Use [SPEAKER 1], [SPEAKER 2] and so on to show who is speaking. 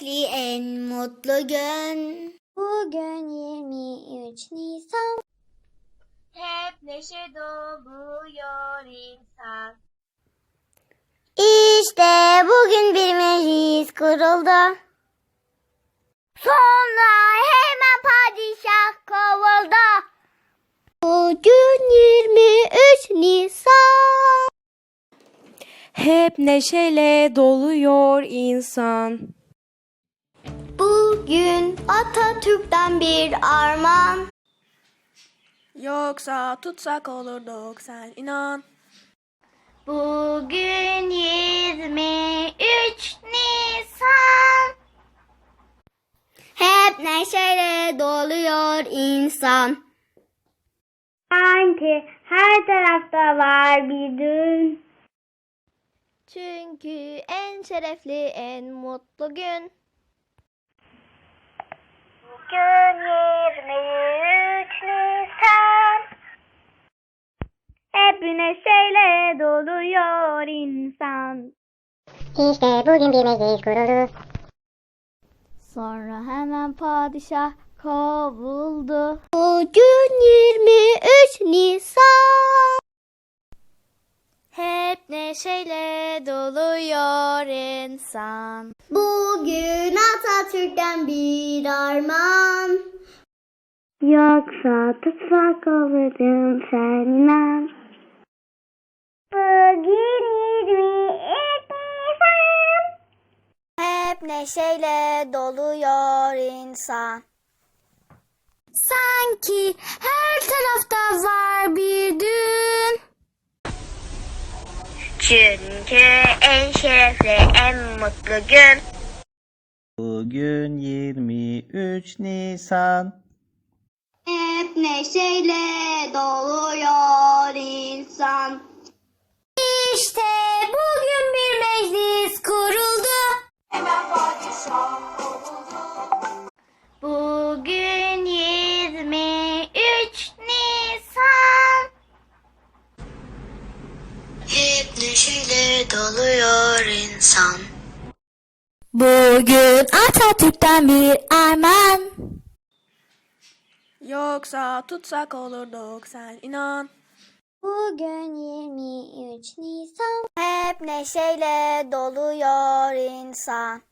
[SPEAKER 1] mutlu gün.
[SPEAKER 2] Bugün 23 Nisan.
[SPEAKER 3] Hep neşe doluyor insan.
[SPEAKER 1] İşte bugün bir meclis kuruldu. Sonra hemen padişah kovuldu.
[SPEAKER 2] Bugün 23 Nisan.
[SPEAKER 4] Hep neşeyle doluyor insan.
[SPEAKER 1] Bugün Atatürk'ten bir armağan.
[SPEAKER 4] Yoksa tutsak olurduk sen inan.
[SPEAKER 1] Bugün 23 Nisan. Hep neşeyle doluyor insan. Sanki her tarafta var bir dün.
[SPEAKER 2] Çünkü en şerefli, en mutlu gün.
[SPEAKER 1] Hep neşeyle doluyor insan.
[SPEAKER 5] İşte bugün bir meclis kuruldu.
[SPEAKER 2] Sonra hemen padişah kovuldu.
[SPEAKER 1] Bugün 23 Nisan.
[SPEAKER 2] Hep neşeyle doluyor insan.
[SPEAKER 1] Bugün Atatürk'ten bir armağan. Yoksa tutsak olurdum sen inan. Bugün 23 Nisan.
[SPEAKER 2] Hep neşeyle doluyor insan.
[SPEAKER 1] Sanki her tarafta var bir dün.
[SPEAKER 3] Çünkü en şerefli, en mutlu gün.
[SPEAKER 6] Bugün 23 Nisan.
[SPEAKER 1] Hep neşeyle doluyor
[SPEAKER 3] neşeyle doluyor insan.
[SPEAKER 2] Bugün Atatürk'ten bir armağan.
[SPEAKER 4] Yoksa tutsak olurduk sen inan.
[SPEAKER 2] Bugün 23 Nisan. Hep neşeyle doluyor insan.